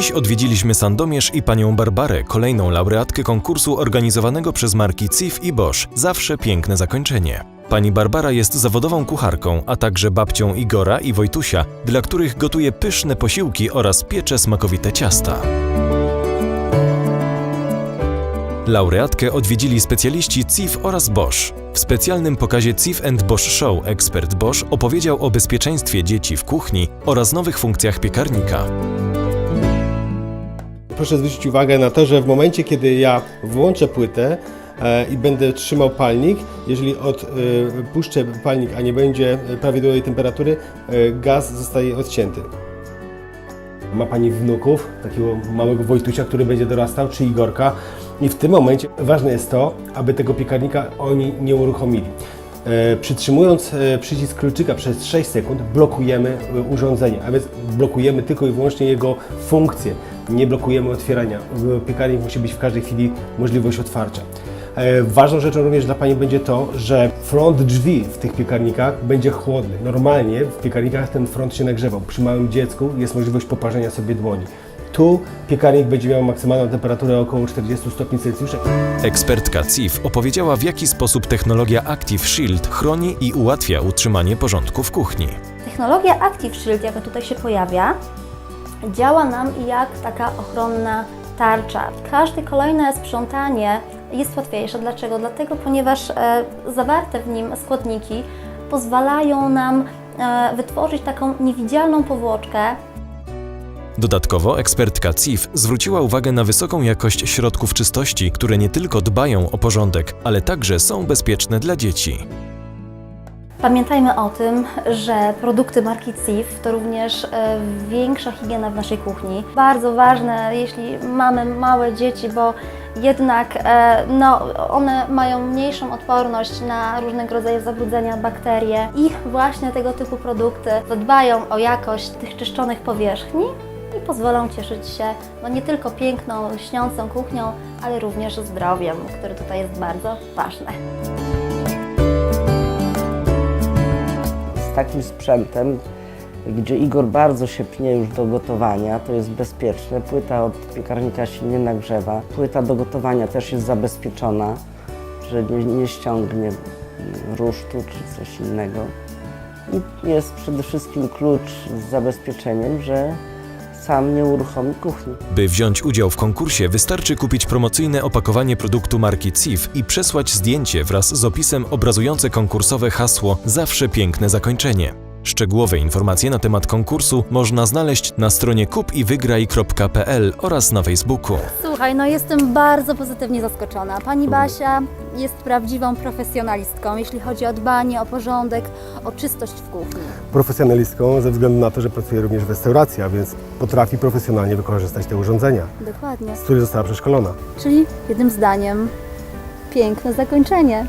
Dziś odwiedziliśmy Sandomierz i panią Barbarę, kolejną laureatkę konkursu organizowanego przez marki CIF i Bosch. Zawsze piękne zakończenie. Pani Barbara jest zawodową kucharką, a także babcią Igora i Wojtusia, dla których gotuje pyszne posiłki oraz piecze smakowite ciasta. Laureatkę odwiedzili specjaliści CIF oraz Bosch. W specjalnym pokazie CIF and Bosch Show ekspert Bosch opowiedział o bezpieczeństwie dzieci w kuchni oraz nowych funkcjach piekarnika. Proszę zwrócić uwagę na to, że w momencie, kiedy ja włączę płytę e, i będę trzymał palnik, jeżeli odpuszczę palnik, a nie będzie prawidłowej temperatury, e, gaz zostaje odcięty. Ma Pani wnuków, takiego małego Wojtusia, który będzie dorastał, czy Igorka. I w tym momencie ważne jest to, aby tego piekarnika oni nie uruchomili. E, Przytrzymując e, przycisk kluczyka przez 6 sekund, blokujemy e, urządzenie, a więc blokujemy tylko i wyłącznie jego funkcję. Nie blokujemy otwierania. W- Piekarnik musi być w każdej chwili możliwość otwarcia. E, Ważną rzeczą również dla Pani będzie to, że front drzwi w tych piekarnikach będzie chłodny. Normalnie w piekarnikach ten front się nagrzewał. Przy małym dziecku jest możliwość poparzenia sobie dłoni. Tu piekarnik będzie miał maksymalną temperaturę około 40 stopni Celsjusza. Ekspertka CIF opowiedziała, w jaki sposób technologia Active Shield chroni i ułatwia utrzymanie porządku w kuchni. Technologia Active Shield, jaka tutaj się pojawia, działa nam jak taka ochronna tarcza. Każde kolejne sprzątanie jest łatwiejsze. Dlaczego? Dlatego, ponieważ e, zawarte w nim składniki pozwalają nam e, wytworzyć taką niewidzialną powłoczkę, Dodatkowo ekspertka CIF zwróciła uwagę na wysoką jakość środków czystości, które nie tylko dbają o porządek, ale także są bezpieczne dla dzieci. Pamiętajmy o tym, że produkty marki CIF to również e, większa higiena w naszej kuchni. Bardzo ważne, jeśli mamy małe dzieci, bo jednak e, no, one mają mniejszą odporność na różnego rodzaju zabrudzenia, bakterie i właśnie tego typu produkty zadbają o jakość tych czyszczonych powierzchni i pozwolą cieszyć się no, nie tylko piękną, lśniącą kuchnią, ale również zdrowiem, które tutaj jest bardzo ważne. Takim sprzętem, gdzie Igor bardzo się pnie już do gotowania, to jest bezpieczne. Płyta od piekarnika się nie nagrzewa. Płyta do gotowania też jest zabezpieczona, że nie, nie ściągnie rusztu czy coś innego. I jest przede wszystkim klucz z zabezpieczeniem, że sam nie uruchomi kuchni. By wziąć udział w konkursie, wystarczy kupić promocyjne opakowanie produktu marki CIF i przesłać zdjęcie wraz z opisem obrazujące konkursowe hasło Zawsze piękne zakończenie. Szczegółowe informacje na temat konkursu można znaleźć na stronie kupiwygraj.pl oraz na Facebooku. Słuchaj, no jestem bardzo pozytywnie zaskoczona. Pani Basia jest prawdziwą profesjonalistką, jeśli chodzi o dbanie o porządek, o czystość w kuchni. Profesjonalistką ze względu na to, że pracuje również w restauracji, a więc potrafi profesjonalnie wykorzystać te urządzenia, Dokładnie. z których została przeszkolona. Czyli jednym zdaniem piękne zakończenie.